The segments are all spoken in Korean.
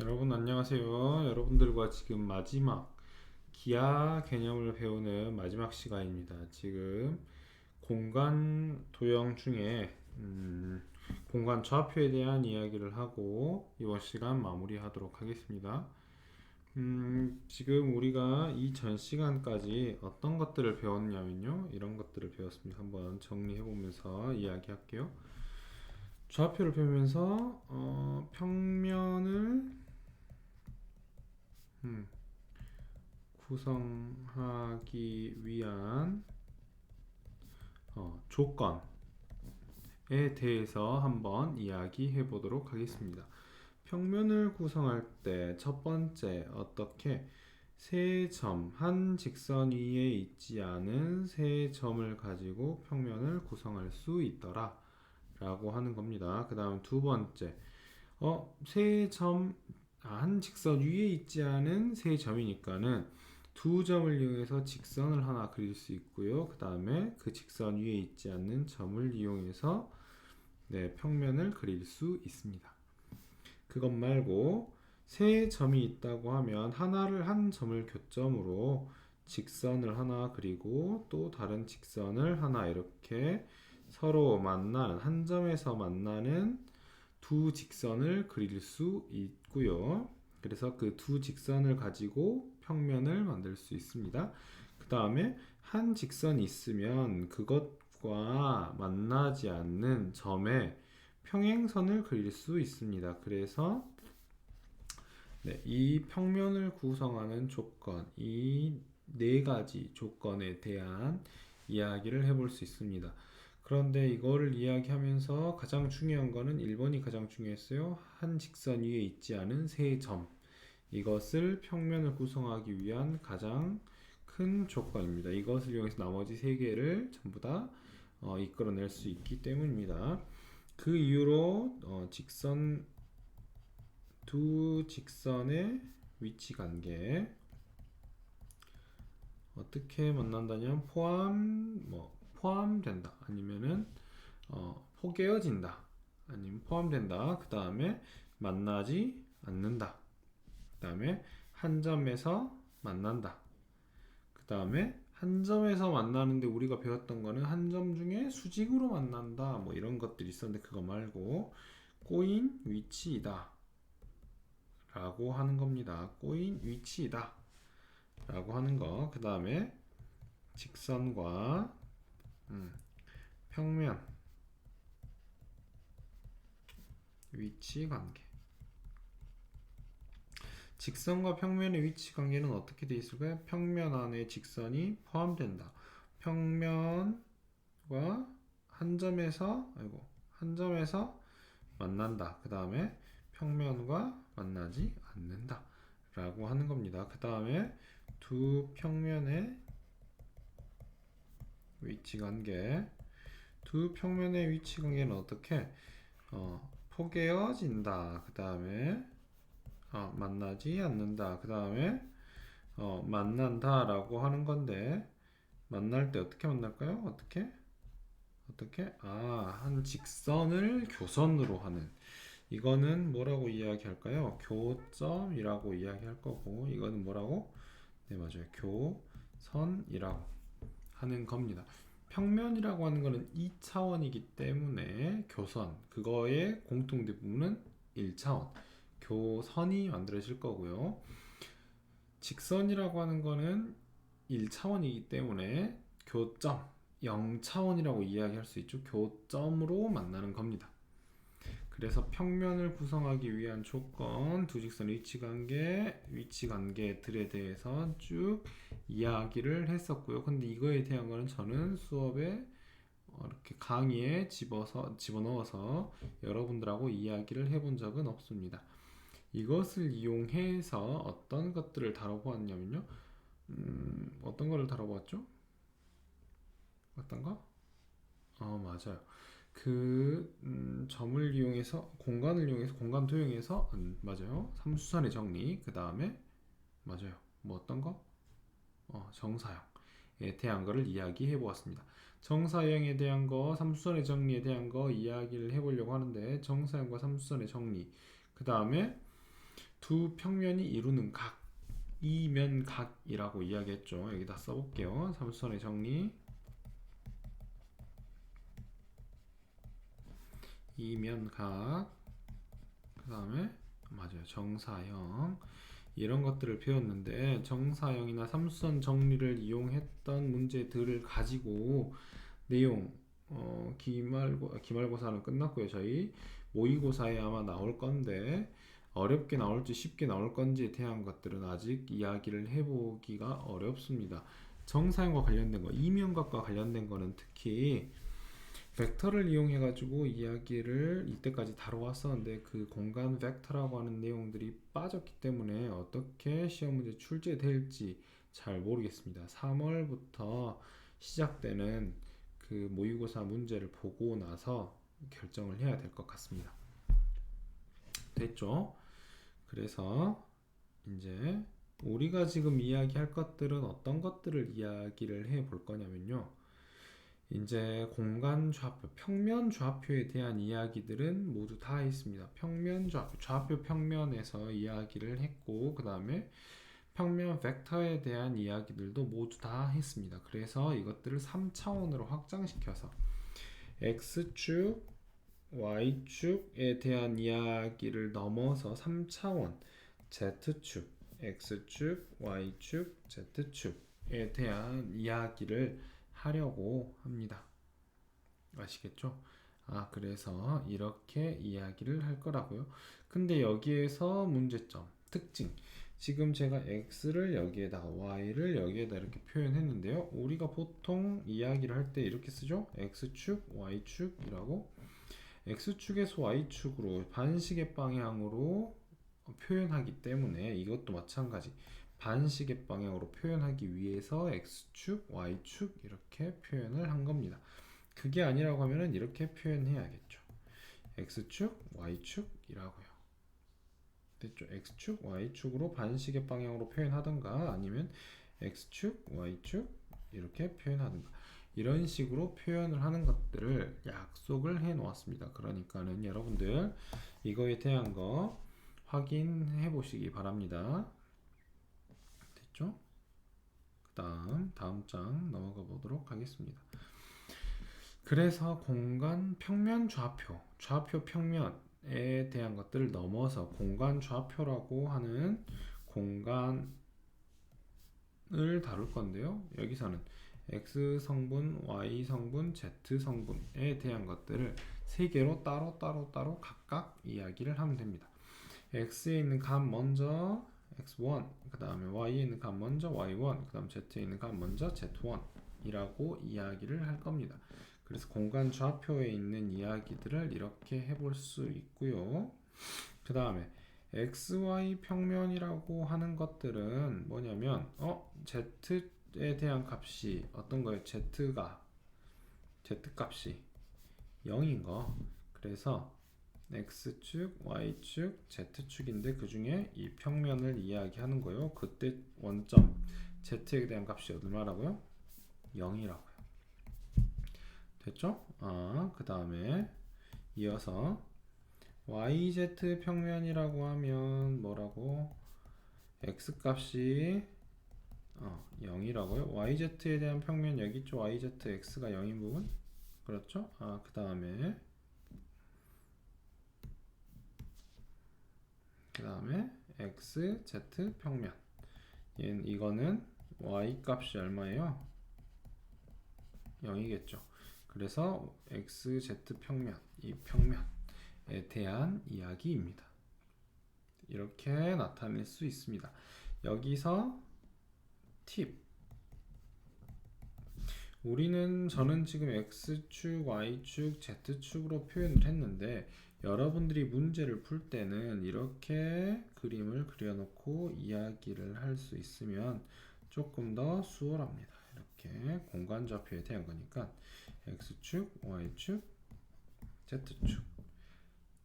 여러분 안녕하세요. 여러분들과 지금 마지막 기하 개념을 배우는 마지막 시간입니다. 지금 공간 도형 중에 음, 공간 좌표에 대한 이야기를 하고 이번 시간 마무리하도록 하겠습니다. 음, 지금 우리가 이 전 시간까지 어떤 것들을 배웠냐면요. 이런 것들을 배웠습니다. 한번 정리해 보면서 이야기할게요. 좌표를 배우면서 어, 평면을 음, 구성하기 위한 어, 조건에 대해서 한번 이야기해 보도록 하겠습니다. 평면을 구성할 때 첫 번째 어떻게 세 점, 한 직선 위에 있지 않은 세 점을 가지고 평면을 구성할 수 있더라 라고 하는 겁니다. 그 다음 두 번째 어, 세 점, 아, 한 직선 위에 있지 않은 세 점이니까는 두 점을 이용해서 직선을 하나 그릴 수 있고요. 그 다음에 그 직선 위에 있지 않는 점을 이용해서 네, 평면을 그릴 수 있습니다. 그것 말고 세 점이 있다고 하면 하나를 한 점을 교점으로 직선을 하나 그리고 또 다른 직선을 하나 이렇게 서로 만나는 한 점에서 만나는 두 직선을 그릴 수 있 고요. 그래서 그 두 직선을 가지고 평면을 만들 수 있습니다. 그 다음에 한 직선이 있으면 그것과 만나지 않는 점에 평행선을 그릴 수 있습니다. 그래서 네, 이 평면을 구성하는 조건, 이 네 가지 조건에 대한 이야기를 해볼 수 있습니다. 그런데 이거를 이야기하면서 가장 중요한 거는 1번이 가장 중요했어요. 한 직선 위에 있지 않은 세 점. 이것을 평면을 구성하기 위한 가장 큰 조건입니다. 이것을 이용해서 나머지 세 개를 전부 다 어, 이끌어낼 수 있기 때문입니다. 그 이유로 어, 직선 두 직선의 위치 관계 어떻게 만난다면 포함 뭐 포함된다. 아니면은 어, 포개어진다. 아니면 포함된다. 그 다음에 만나지 않는다. 그 다음에 한 점에서 만난다. 그 다음에 한 점에서 만나는데 우리가 배웠던 거는 한 점 중에 수직으로 만난다. 뭐 이런 것들이 있었는데 그거 말고 꼬인 위치이다. 라고 하는 겁니다. 꼬인 위치이다. 라고 하는 거. 그 다음에 직선과 음, 평면 위치 관계 직선과 평면의 위치 관계는 어떻게 되어 있을까요? 평면 안에 직선이 포함된다. 평면과 한 점에서 아이고 한 점에서 만난다. 그 다음에 평면과 만나지 않는다. 라고 하는 겁니다. 그 다음에 두 평면의 위치 관계 두 평면의 위치 관계는 어떻게 어, 포개어진다. 그 다음에 어, 만나지 않는다. 그 다음에 어, 만난다 라고 하는 건데 만날 때 어떻게 만날까요? 어떻게? 어떻게? 아 한 직선을 교선으로 하는. 이거는 뭐라고 이야기할까요? 교점이라고 이야기할 거고 이거는 뭐라고? 네 맞아요. 교선이라고 하는 겁니다. 평면이라고 하는 것은 2차원이기 때문에 교선, 그거의 공통대 부분은 1차원, 교선이 만들어질 거고요. 직선이라고 하는 것은 1차원이기 때문에 교점, 0차원이라고 이야기할 수 있죠. 교점으로 만나는 겁니다. 그래서 평면을 구성하기 위한 조건, 두 직선의 위치 관계, 위치 관계들에 대해서 쭉 이야기를 했었고요. 근데 이거에 대한 거는 저는 수업에 어, 이렇게 강의에 집어서 집어넣어서 여러분들하고 이야기를 해본 적은 없습니다. 이것을 이용해서 어떤 것들을 다뤄보았냐면요. 음, 어떤 거를 다뤄봤죠? 어떤 거? 어, 맞아요. 그 음, 점을 이용해서 공간을 이용해서 공간 도형에서 음, 맞아요. 삼수선의 정리 그 다음에 맞아요. 뭐 어떤 거? 어, 정사형에 대한 거를 이야기해 보았습니다. 정사형에 대한 거, 삼수선의 정리에 대한 거 이야기를 해보려고 하는데 정사형과 삼수선의 정리 그 다음에 두 평면이 이루는 각 이면각이라고 이야기했죠. 여기다 써볼게요. 삼수선의 정리. 이면각. 그 다음에 맞아요. 정사형. 이런 것들을 배웠는데 정사형이나 삼수선 정리를 이용했던 문제들을 가지고 내용 어, 기말고 기말고사는 끝났고요. 저희 모의고사에 아마 나올 건데 어렵게 나올지 쉽게 나올 건지에 대한 것들은 아직 이야기를 해보기가 어렵습니다. 정사형과 관련된 거, 이면각과 관련된 거는 특히 벡터를 이용해 가지고 이야기를 이때까지 다뤄왔었는데 그 공간 벡터라고 하는 내용들이 빠졌기 때문에 어떻게 시험 문제 출제될지 잘 모르겠습니다. 3월부터 시작되는 그 모의고사 문제를 보고 나서 결정을 해야 될 것 같습니다. 됐죠? 그래서 이제 우리가 지금 이야기할 것들은 어떤 것들을 이야기를 해 볼 거냐면요. 이제 공간 좌표, 평면 좌표에 대한 이야기들은 모두 다 있습니다. 평면 좌표, 좌표 평면에서 이야기를 했고, 그 다음에 평면 벡터에 대한 이야기들도 모두 다 했습니다. 그래서 이것들을 3차원으로 확장시켜서 x축, y축에 대한 이야기를 넘어서 3차원 z축, x축, y축, z축에 대한 이야기를 하려고 합니다. 아시겠죠? 아, 그래서 이렇게 이야기를 할 거라고요. 근데 여기에서 문제점, 특징. 지금 제가 x를 여기에다가 y를 여기에다 이렇게 표현했는데요. 우리가 보통 이야기를 할 때 이렇게 쓰죠. x축, y축이라고. x축에서 y축으로 반시계 방향으로 표현하기 때문에 이것도 마찬가지. 반시계 방향으로 표현하기 위해서 x축, y축 이렇게 표현을 한 겁니다. 그게 아니라고 하면은 이렇게 표현해야겠죠. x축, y축이라고요. 됐죠? x축, y축으로 반시계 방향으로 표현하던가 아니면 x축, y축 이렇게 표현하든가 이런 식으로 표현을 하는 것들을 약속을 해 놓았습니다. 그러니까는 여러분들 이거에 대한 거 확인해 보시기 바랍니다. 됐죠? 그 다음 다음 장 넘어가 보도록 하겠습니다. 그래서 공간 평면 좌표, 좌표 평면에 대한 것들을 넘어서 공간 좌표라고 하는 공간을 다룰 건데요. 여기서는 x 성분, y 성분, z 성분에 대한 것들을 세 개로 따로 따로 따로 각각 이야기를 하면 됩니다. x에 있는 값 먼저 x1, 그 다음에 y에 있는 값 먼저 y1, 그 다음 z에 있는 값 먼저 z1 이라고 이야기를 할 겁니다. 그래서 공간 좌표에 있는 이야기들을 이렇게 해볼 수 있고요. 그 다음에 xy 평면이라고 하는 것들은 뭐냐면 어 z에 대한 값이 어떤 거예요? z가 z 값이 0인 거. 그래서 x축, y축, z축인데 그 중에 이 평면을 이야기하는 거예요. 그때 원점 z에 대한 값이 얼마라고요? 0이라고요. 됐죠? 아, 그 다음에 이어서 yz 평면이라고 하면 뭐라고? x 값이 어, 0이라고요? yz에 대한 평면 여기 있죠? yz x가 0인 부분? 그렇죠? 아, 그 다음에 그 다음에 x, z 평면 얘는 이거는 y 값이 얼마예요? 0이겠죠. 그래서 x, z 평면, 이 평면에 대한 이야기입니다. 이렇게 나타낼 수 있습니다. 여기서 팁. 우리는 저는 지금 x축, y축, z축으로 표현을 했는데 여러분들이 문제를 풀 때는 이렇게 그림을 그려놓고 이야기를 할 수 있으면 조금 더 수월합니다. 이렇게 공간 좌표에 대한 거니까 x축, y축, z축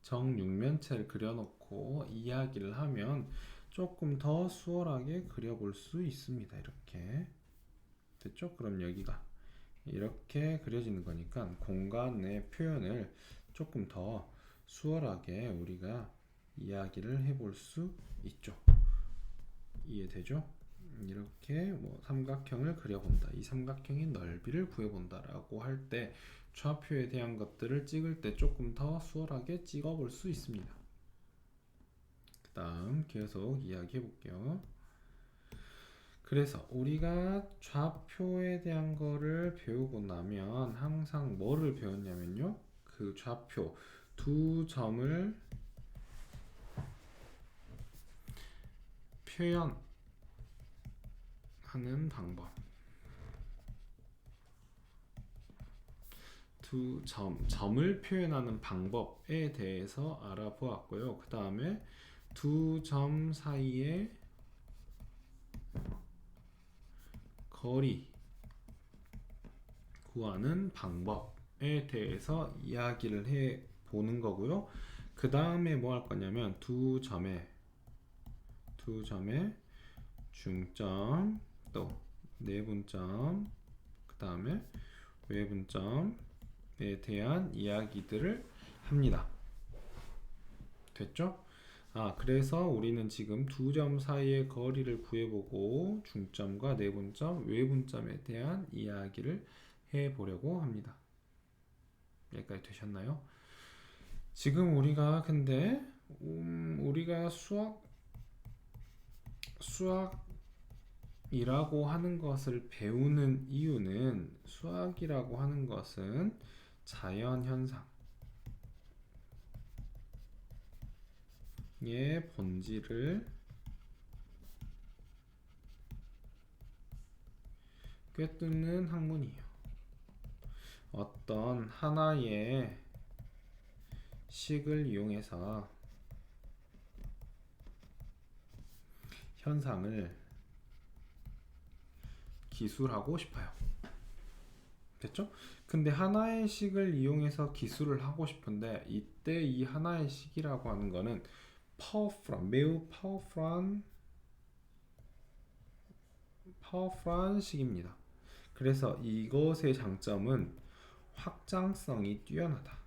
정육면체를 그려놓고 이야기를 하면 조금 더 수월하게 그려볼 수 있습니다. 이렇게 됐죠? 그럼 여기가 이렇게 그려지는 거니까 공간의 표현을 조금 더 수월하게 우리가 이야기를 해볼 수 있죠. 이해되죠? 이렇게 뭐 삼각형을 그려본다. 이 삼각형의 넓이를 구해본다라고 할 때 좌표에 대한 것들을 찍을 때 조금 더 수월하게 찍어볼 수 있습니다. 그 다음 계속 이야기해 볼게요. 그래서 우리가 좌표에 대한 거를 배우고 나면 항상 뭐를 배웠냐면요. 그 좌표 두 점을 표현하는 방법. 두 점, 점을 표현하는 방법에 대해서 알아보았고요. 그 다음에 두 점 사이의 거리 구하는 방법에 대해서 이야기를 해 보는 거고요. 그 다음에 뭐 할 거냐면 두 점의 두 점의 중점 또 내분점 그 다음에 외분점에 대한 이야기들을 합니다. 됐죠? 아, 그래서 우리는 지금 두 점 사이의 거리를 구해보고 중점과 내분점, 외분점에 대한 이야기를 해보려고 합니다. 여기까지 되셨나요? 지금 우리가 근데 음, 우리가 수학 수학이라고 하는 것을 배우는 이유는 수학이라고 하는 것은 자연 현상 의 본질을 꿰뚫는 학문이에요. 어떤 하나의 식을 이용해서 현상을 기술하고 싶어요. 됐죠? 근데 하나의 식을 이용해서 기술을 하고 싶은데 이때 이 하나의 식이라고 하는 거는 powerful, 매우 powerful한 powerful한 식입니다. 그래서 이것의 장점은 확장성이 뛰어나다.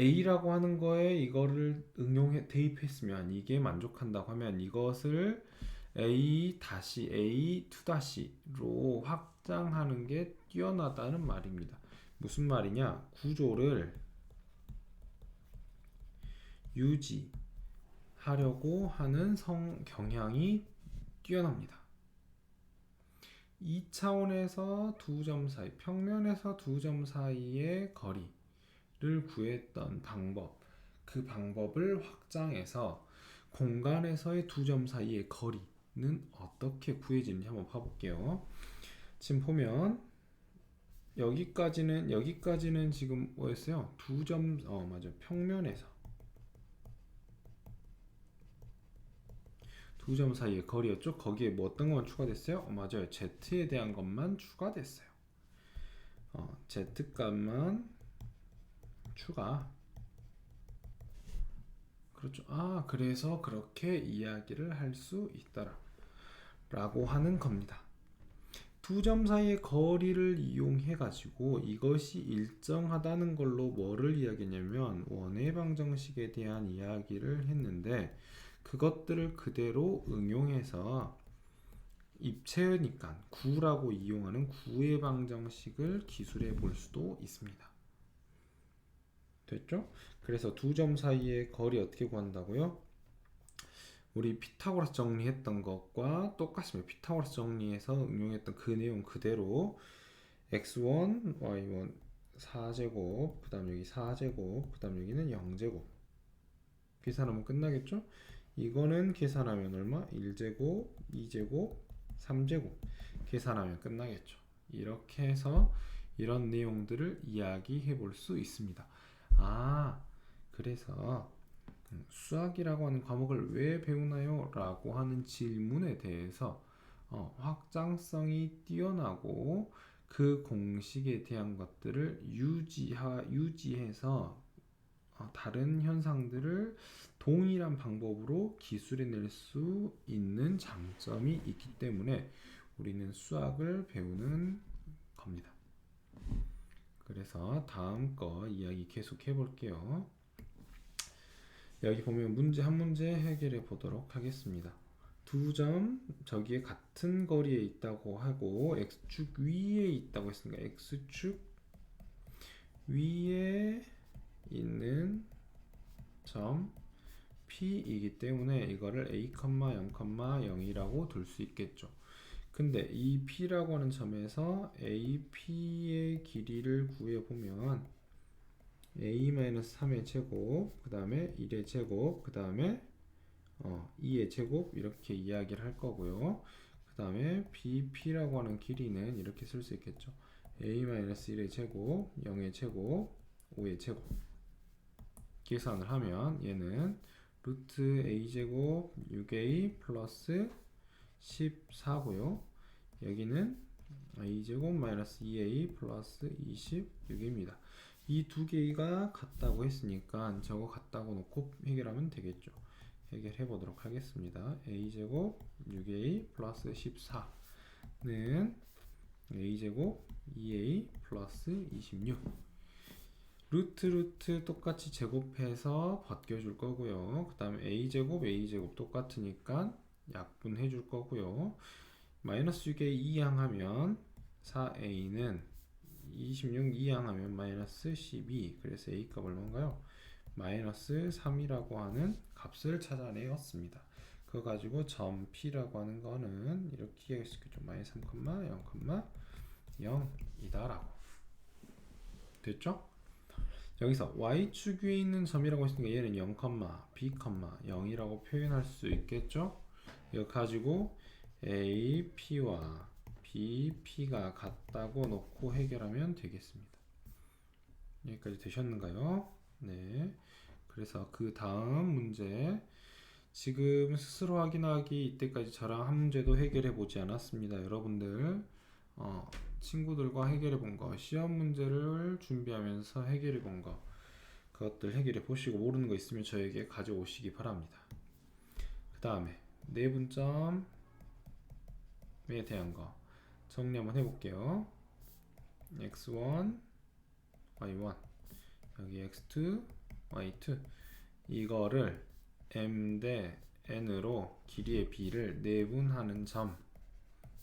A라고 하는 거에 이거를 응용해 대입했으면 이게 만족한다고 하면 이것을 A 다시 A 2 다시로 확장하는 게 뛰어나다는 말입니다. 무슨 말이냐? 구조를 유지하려고 하는 성 경향이 뛰어납니다. 이 차원에서 두 점 사이, 평면에서 두 점 사이의 거리 를 구했던 방법, 그 방법을 확장해서 공간에서의 두 점 사이의 거리는 어떻게 구해지는지 한번 봐볼게요. 지금 보면 여기까지는 여기까지는 지금 뭐였어요? 두 점, 어 맞아, 평면에서 두 점 사이의 거리였죠. 거기에 뭐 어떤 것만 추가됐어요? 어, 맞아요, z에 대한 것만 추가됐어요. 어, z 값만 추가. 그렇죠. 아, 그래서 그렇게 이야기를 할 수 있다라. 라고 하는 겁니다. 두 점 사이의 거리를 이용해 가지고 이것이 일정하다는 걸로 뭐를 이야기했냐면 원의 방정식에 대한 이야기를 했는데 그것들을 그대로 응용해서 입체니까 구라고 이용하는 구의 방정식을 기술해 볼 수도 있습니다. 됐죠? 그래서 두 점 사이의 거리 어떻게 구한다고요? 우리 피타고라스 정리했던 것과 똑같습니다. 피타고라스 정리해서 응용했던 그 내용 그대로 x1, y1 4제곱, 그 다음 여기 4제곱, 그 다음 여기는 0제곱 계산하면 끝나겠죠? 이거는 계산하면 얼마? 1제곱, 2제곱, 3제곱 계산하면 끝나겠죠. 이렇게 해서 이런 내용들을 이야기해 볼 수 있습니다. 아, 그래서 음, 수학이라고 하는 과목을 왜 배우나요? 라고 하는 질문에 대해서 어, 확장성이 뛰어나고 그 공식에 대한 것들을 유지하, 유지해서 어, 다른 현상들을 동일한 방법으로 기술해낼 수 있는 장점이 있기 때문에 우리는 수학을 배우는 겁니다. 그래서 다음 거 이야기 계속 해볼게요. 여기 보면 문제 한 문제 해결해 보도록 하겠습니다. 두 점 저기에 같은 거리에 있다고 하고 x축 위에 있다고 했으니까 x축 위에 있는 점 P이기 때문에 이거를 A, 0,0,0이라고 둘 수 있겠죠. 근데 이 P라고 하는 점에서 AP의 길이를 구해보면 A-3의 제곱, 그 다음에 1의 제곱, 그 다음에 어, 2의 제곱 이렇게 이야기를 할 거고요. 그 다음에 BP라고 하는 길이는 이렇게 쓸 수 있겠죠. A-1의 제곱, 0의 제곱, 5의 제곱 계산을 하면 얘는 루트 a제곱 6a 플러스 14고요. 여기는 a제곱 마이너스 2a 플러스 26입니다. 이 두 개가 같다고 했으니까 저거 같다고 놓고 해결하면 되겠죠. 해결해 보도록 하겠습니다. a제곱 6a 플러스 14는 a제곱 2a 플러스 26 루트 루트 똑같이 제곱해서 벗겨줄 거고요. 그 다음에 a제곱 a제곱 똑같으니까 약분해 줄 거고요. 마이너스 6에 2항하면 4a는 26 2항하면 마이너스 12 그래서 a 값을 뭔가요? 마이너스 3이라고 하는 값을 찾아내었습니다. 그거 가지고 점 P라고 하는 거는 이렇게 이해할 수 있겠죠. 마이너스 3,0,0이다라고 됐죠? 여기서 y축 위에 있는 점이라고 했으니까 얘는 0, b, 0이라고 표현할 수 있겠죠? 이거 가지고 a, p와 b, p가 같다고 놓고 해결하면 되겠습니다. 여기까지 되셨는가요? 네. 그래서 그 다음 문제 지금 스스로 확인하기 이때까지 저랑 한 문제도 해결해 보지 않았습니다. 여러분들 어, 친구들과 해결해 본 거, 시험 문제를 준비하면서 해결해 본 거, 그것들 해결해 보시고 모르는 거 있으면 저에게 가져오시기 바랍니다. 그 다음에 내분점에 대한 거. 정리 한번 해볼게요. x1, y1 여기 x2, y2 이거를 m 대 n으로 길이의 b를 내분하는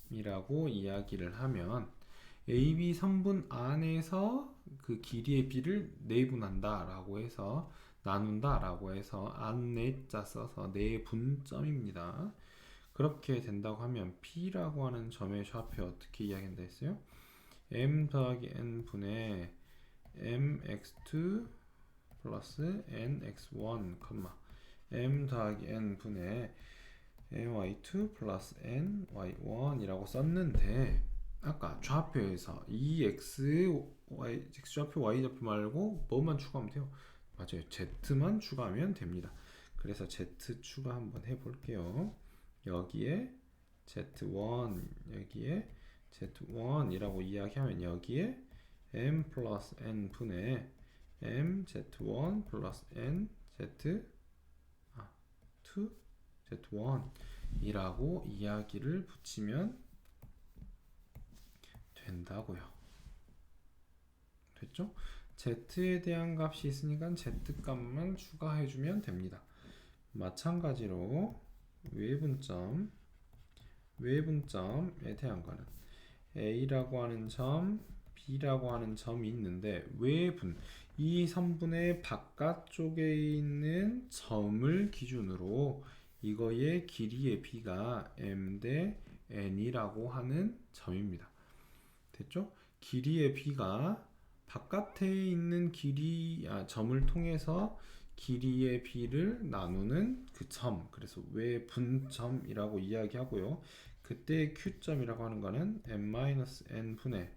점이라고 이야기를 하면 AB 성분 안에서 그 길이의 b를 내분한다라고 해서 나눈다 라고 해서 안내자 써서 내분점입니다. 그렇게 된다고 하면 P라고 하는 점의 좌표 어떻게 이야기한다 했어요? M 더하기 N 분의 MX2 플러스 NX1, M 더하기 N 분의 MY2 플러스 NY1이라고 썼는데 아까 좌표에서 이 x, y, 좌표, y 좌표 말고 뭐만 추가하면 돼요? 맞아요. z만 추가하면 됩니다. 그래서 z 추가 한번 해볼게요. 여기에 z1 여기에 z1이라고 이야기하면 여기에 m 플러스 n 분의 m z1 플러스 n z 아, 2 z1이라고 이야기를 붙이면 된다고요. 됐죠? Z에 대한 값이 있으니까 z 값만 추가해주면 됩니다. 마찬가지로 외분점, 외분점에 대한 거는 a라고 하는 점, b라고 하는 점이 있는데 외분, 이 선분의 바깥쪽에 있는 점을 기준으로 이거의 길이의 b가 m 대 n이라고 하는 점입니다. 됐죠? 길이의 b가 바깥에 있는 길이 아, 점을 통해서 길이의 b를 나누는 그 점, 그래서 외분점이라고 이야기하고요. 그때 q점이라고 하는 거는 m-n 분의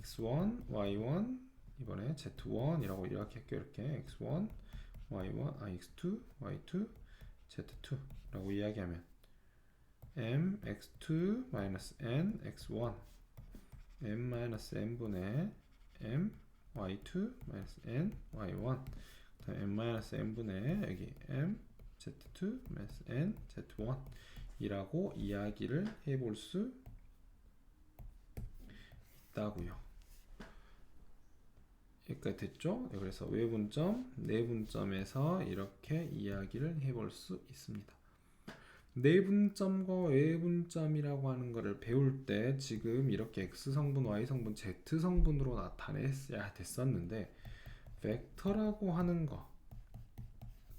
x1, y1, 이번에 z1이라고 이렇게 할게요. 이렇게 x1, y1, 아 x2, y2, z2라고 이야기하면 m x2 n x1 m-n분의 m y2 n y1 m-n분의 여기 m z2 n z1 이라고 이야기를 해볼 수 있다고요. 여기까지 됐죠? 네, 그래서 외분점, 내분점에서 이렇게 이야기를 해볼 수 있습니다. 내분점과 외분점이라고 하는 것을 배울 때 지금 이렇게 x 성분, y 성분, z 성분으로 나타냈어야 됐었는데 벡터라고 하는 거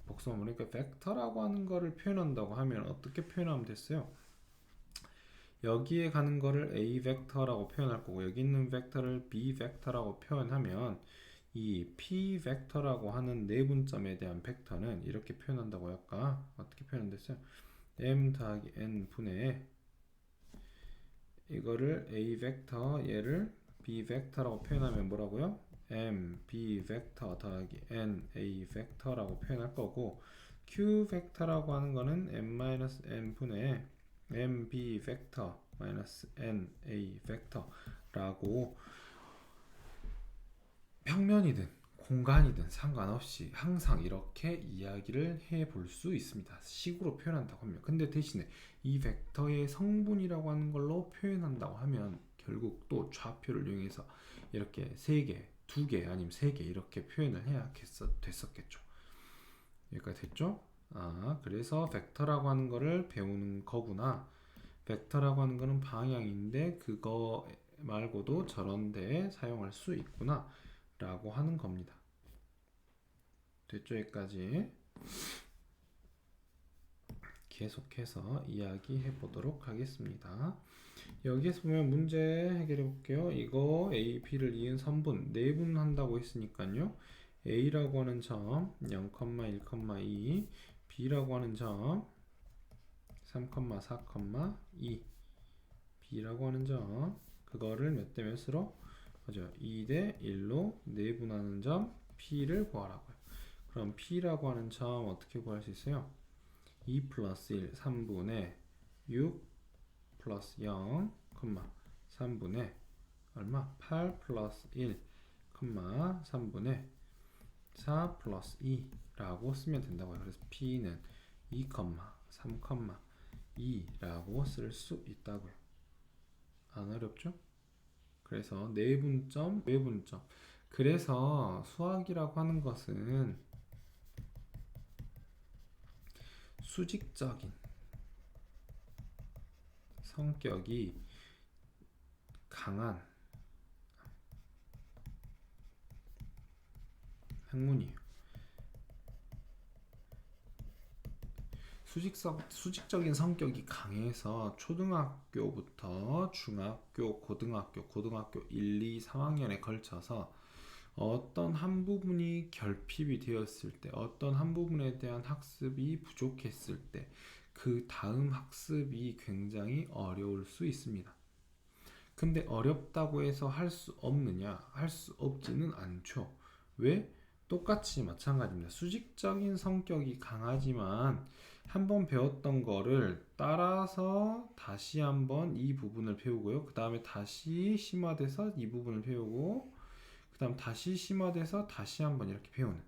복수만 보니까 벡터라고 하는 거를 표현한다고 하면 어떻게 표현하면 됐어요? 여기에 가는 거를 a 벡터라고 표현할 거고 여기 있는 벡터를 b 벡터라고 표현하면 이 p 벡터라고 하는 내분점에 대한 벡터는 이렇게 표현한다고 할까? 어떻게 표현됐어요? M 더하기 n 분의 이거를 a 벡터 얘를 b 벡터라고 표현하면 뭐라고요? m b 벡터 더하기 n a 벡터라고 표현할 거고 q 벡터라고 하는 거는 m n 분의 m b 벡터 마이너스 n a 벡터라고 평면이든 공간이든 상관없이 항상 이렇게 이야기를 해 볼 수 있습니다. 식으로 표현한다고 하면. 근데 대신에 이 벡터의 성분이라고 하는 걸로 표현한다고 하면 결국 또 좌표를 이용해서 이렇게 세 개, 두 개, 아니면 세개 이렇게 표현을 해야 됐었겠죠. 여기까지 됐죠? 아, 그래서 벡터라고 하는 거를 배우는 거구나. 벡터라고 하는 거는 방향인데 그거 말고도 저런 데에 사용할 수 있구나. 라고 하는 겁니다. 됐죠? 여기까지. 계속해서 이야기해 보도록 하겠습니다. 여기에서 보면 문제 해결해 볼게요. 이거 A, B를 이은 선분 내분 한다고 했으니까요. A라고 하는 점 0,1,2 B라고 하는 점 3,4,2 B라고 하는 점 그거를 몇 대 몇으로 맞아요. 2대 1로 내분하는 점 P를 구하라고요. 그럼 P라고 하는 점 어떻게 구할 수 있어요? 2 플러스 1, 3분의 6 플러스 0, 3분의 얼마? 8 플러스 1, 3분의 4 플러스 2라고 쓰면 된다고요. 그래서 P는 2, 3, 2라고 쓸 수 있다고요. 안 어렵죠? 그래서 내분점, 외분점. 그래서 수학이라고 하는 것은 수직적인 성격이 강한 학문이에요. 수직성, 수직적인 성격이 강해서 초등학교부터 중학교, 고등학교, 고등학교 1, 2, 3학년에 걸쳐서 어떤 한 부분이 결핍이 되었을 때, 어떤 한 부분에 대한 학습이 부족했을 때, 그 다음 학습이 굉장히 어려울 수 있습니다. 근데 어렵다고 해서 할 수 없느냐? 할 수 없지는 않죠. 왜? 똑같이 마찬가지입니다. 수직적인 성격이 강하지만 한번 배웠던 거를 따라서 다시 한번 이 부분을 배우고요. 그 다음에 다시 심화돼서 이 부분을 배우고 그 다음 다시 심화돼서 다시 한번 이렇게 배우는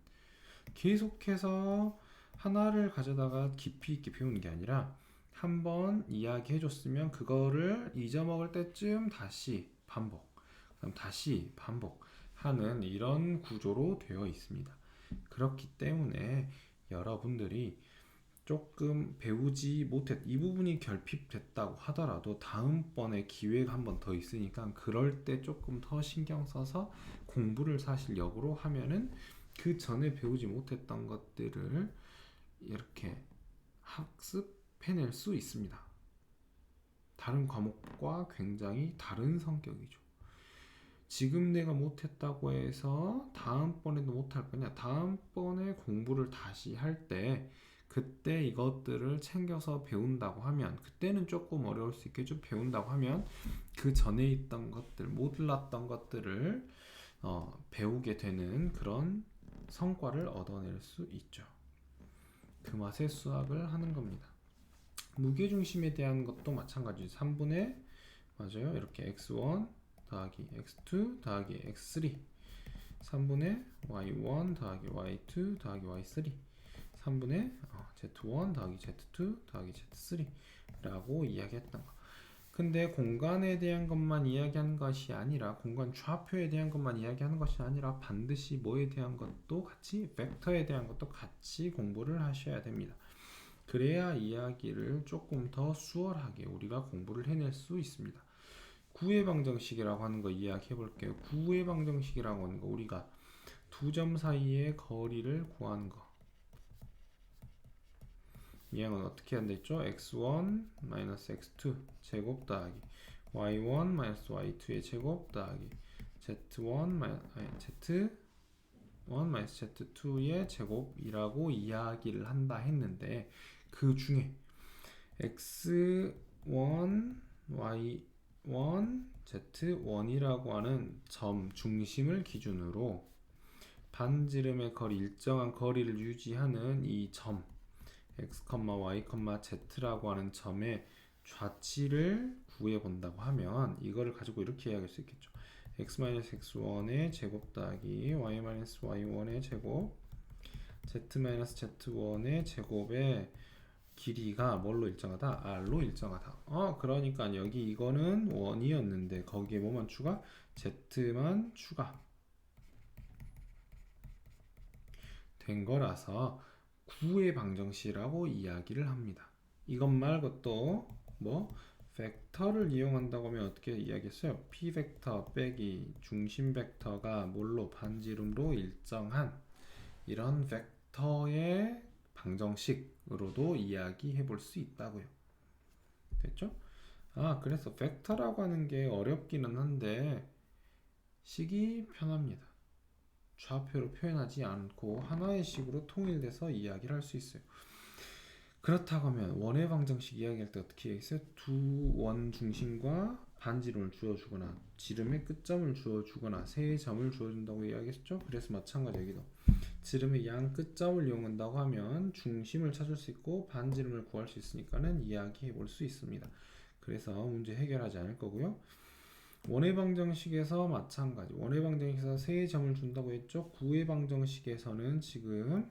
계속해서 하나를 가져다가 깊이 있게 배우는 게 아니라 한 번 이야기해 줬으면 그거를 잊어먹을 때쯤 다시 반복 그 다음 다시 반복하는 이런 구조로 되어 있습니다. 그렇기 때문에 여러분들이 조금 배우지 못했 이 부분이 결핍됐다고 하더라도 다음번에 기회가 한 번 더 있으니까 그럴 때 조금 더 신경 써서 공부를 사실 역으로 하면은 그 전에 배우지 못했던 것들을 이렇게 학습해낼 수 있습니다. 다른 과목과 굉장히 다른 성격이죠. 지금 내가 못했다고 해서 다음번에도 못할 거냐? 다음번에 공부를 다시 할 때 그때 이것들을 챙겨서 배운다고 하면 그때는 조금 어려울 수 있겠죠. 배운다고 하면 그 전에 있던 것들, 몰랐던 것들을 어, 배우게 되는 그런 성과를 얻어낼 수 있죠. 그 맛에 수학을 하는 겁니다. 무게 중심에 대한 것도 마찬가지. 3분의 맞아요. 이렇게 x1 더하기 x2 더하기 x3 3분의 y1 더하기 y2 더하기 y3 3분의 어, Z1 더하기 Z2 더하기 Z3라고 이야기했던 거. 근데 공간에 대한 것만 이야기하는 것이 아니라 공간 좌표에 대한 것만 이야기하는 것이 아니라 반드시 뭐에 대한 것도 같이 벡터에 대한 것도 같이 공부를 하셔야 됩니다. 그래야 이야기를 조금 더 수월하게 우리가 공부를 해낼 수 있습니다. 구의 방정식이라고 하는 거 이야기해 볼게요. 구의 방정식이라고 하는 거 우리가 두 점 사이의 거리를 구하는 거. 이 항은 어떻게 한다 했죠? x1 x2 제곱 더하기 y1 y2의 제곱 더하기 z1 마이- 아니, z1 z2의 제곱이라고 이야기를 한다 했는데 그 중에 x1 y1 z1이라고 하는 점 중심을 기준으로 반지름의 거리 일정한 거리를 유지하는 이 점 x, y, z라고 하는 점의 좌치를 구해 본다고 하면 이거를 가지고 이렇게 이야기할 수 있겠죠. x-x1의 제곱 더하기 y-y1의 제곱 z-z1의 제곱의 길이가 뭘로 일정하다? r로 일정하다. 어, 그러니까 여기 이거는 원이었는데 거기에 뭐만 추가? z만 추가 된 거라서 구의 방정식이라고 이야기를 합니다. 이것 말고 또 뭐 벡터를 이용한다고 하면 어떻게 이야기했어요? p 벡터 빼기 중심 벡터가 뭘로 반지름으로 일정한 이런 벡터의 방정식으로도 이야기해 볼 수 있다고요. 됐죠? 아, 그래서 벡터라고 하는 게 어렵기는 한데 식이 편합니다. 좌표로 표현하지 않고 하나의 식으로 통일돼서 이야기를 할 수 있어요. 그렇다고 하면 원의 방정식 이야기할 때 어떻게 했어요? 두 원 중심과 반지름을 주어주거나 지름의 끝점을 주어주거나 세 점을 주어준다고 이야기했죠? 그래서 마찬가지 여기도 지름의 양 끝점을 이용한다고 하면 중심을 찾을 수 있고 반지름을 구할 수 있으니까는 이야기해 볼 수 있습니다. 그래서 문제 해결하지 않을 거고요. 원의 방정식에서 마찬가지. 원의 방정식에서 세 점을 준다고 했죠. 구의 방정식에서는 지금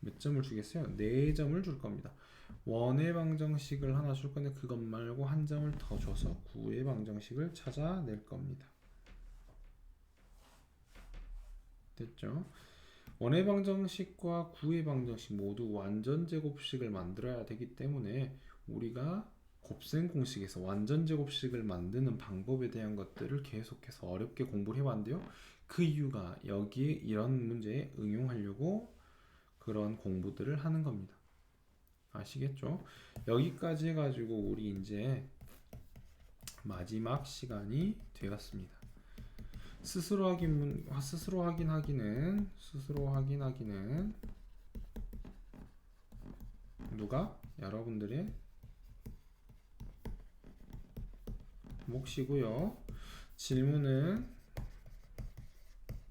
몇 점을 주겠어요? 네 점을 줄 겁니다. 원의 방정식을 하나 줄 건데 그것 말고 한 점을 더 줘서 구의 방정식을 찾아낼 겁니다. 됐죠? 원의 방정식과 구의 방정식 모두 완전 제곱식을 만들어야 되기 때문에 우리가 곱셈 공식에서 완전 제곱식을 만드는 방법에 대한 것들을 계속해서 어렵게 공부를 해봤는데요. 그 이유가 여기에 이런 문제에 응용하려고 그런 공부들을 하는 겁니다. 아시겠죠? 여기까지 해가지고 우리 이제 마지막 시간이 되었습니다. 스스로 확인 스스로 확인하기는 스스로 확인하기는 누가 여러분들의 몫이고요. 질문은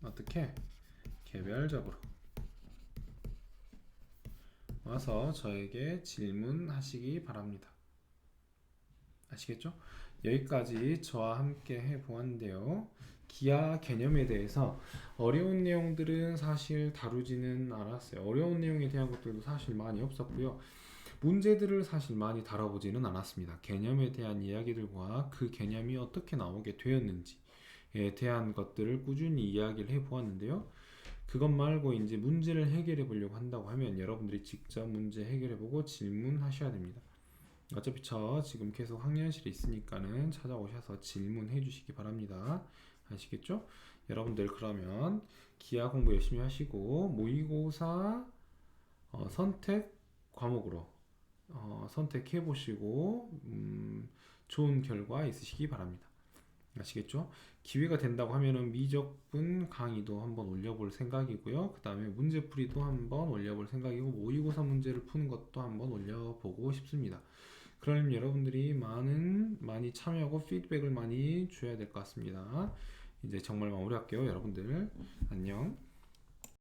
어떻게 개별적으로 와서 저에게 질문하시기 바랍니다. 아시겠죠? 여기까지 저와 함께 해보았는데요. 기하 개념에 대해서 어려운 내용들은 사실 다루지는 않았어요. 어려운 내용에 대한 것들도 사실 많이 없었고요. 문제들을 사실 많이 다뤄보지는 않았습니다. 개념에 대한 이야기들과 그 개념이 어떻게 나오게 되었는지에 대한 것들을 꾸준히 이야기를 해보았는데요. 그것 말고 이제 문제를 해결해 보려고 한다고 하면 여러분들이 직접 문제 해결해 보고 질문하셔야 됩니다. 어차피 저 지금 계속 학년실에 있으니까는 찾아오셔서 질문해 주시기 바랍니다. 아시겠죠? 여러분들 그러면 기하 공부 열심히 하시고 모의고사 어, 선택 과목으로 어, 선택해 보시고 음, 좋은 결과 있으시기 바랍니다. 아시겠죠? 기회가 된다고 하면은 미적분 강의도 한번 올려볼 생각이고요. 그 다음에 문제풀이도 한번 올려볼 생각이고 모의고사 문제를 푸는 것도 한번 올려보고 싶습니다. 그럼 여러분들이 많은 많이 참여하고 피드백을 많이 줘야 될 것 같습니다. 이제 정말 마무리할게요, 여러분들. 안녕.